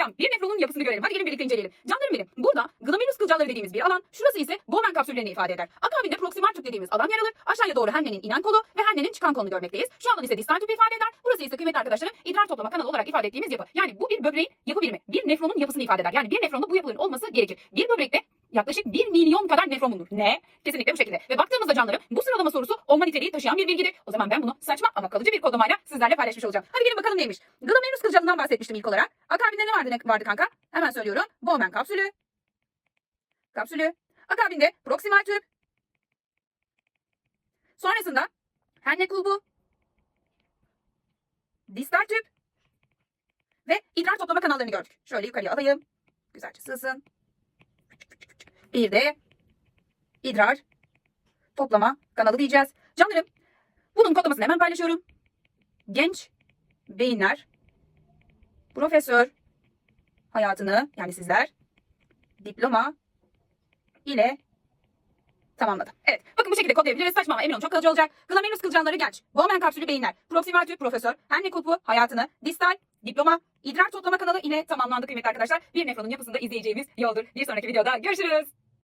Selam. Bir nefronun yapısını görelim. Hadi gelin birlikte inceleyelim. Canlarım benim. Burada glomerulus kılcalları dediğimiz bir alan. Şurası ise Bowman kapsüllerini ifade eder. Akabinde proksimal tüp dediğimiz alan yer alır. Aşağıya doğru hennenin inen kolu ve hennenin çıkan kolunu görmekteyiz. Şu alan ise distal tüp ifade eder. Burası ise kıymetli arkadaşlarım idrar toplama kanalı olarak ifade ettiğimiz yapı. Yani bu bir böbreğin yapı birimi. Bir nefronun yapısını ifade eder. Yani bir nefronda bu yapıların olması gerekir. Bir böbrekte yaklaşık 1 milyon kadar nefron bulunur. Ne? Kesinlikle bu şekilde. Ve baktığımızda canlarım sorusu olma niteliği taşıyan bir bilgidir. O zaman ben bunu saçma ama kalıcı bir kodlamayla sizlerle paylaşmış olacağım. Hadi gelin bakalım neymiş. Glomerulus kılcalından bahsetmiştim ilk olarak. Akabinde ne vardı, ne vardı kanka? Hemen söylüyorum. Bowman kapsülü. Kapsülü. Akabinde proksimal tüp. Sonrasında henne kulbu. Distal tüp. Ve idrar toplama kanallarını gördük. Şöyle yukarıya alayım. Güzelce sığsın. Bir de idrar toplama kanalı diyeceğiz. Canlarım bunun kodlamasını hemen paylaşıyorum. Genç beyinler profesör hayatını yani sizler diploma ile tamamladı. Evet. Bakın bu şekilde kodlayabiliriz. Saçma ama emin olun çok kalıcı olacak. Glomerulus kılcalları genç. Bowman kapsülü beyinler. Proksimal tüp profesör. Henle kulpu hayatını. Distal diploma. idrar toplama kanalı ile tamamlandı kıymetli arkadaşlar. Bir nefronun yapısında izleyeceğimiz yoldur. Bir sonraki videoda görüşürüz.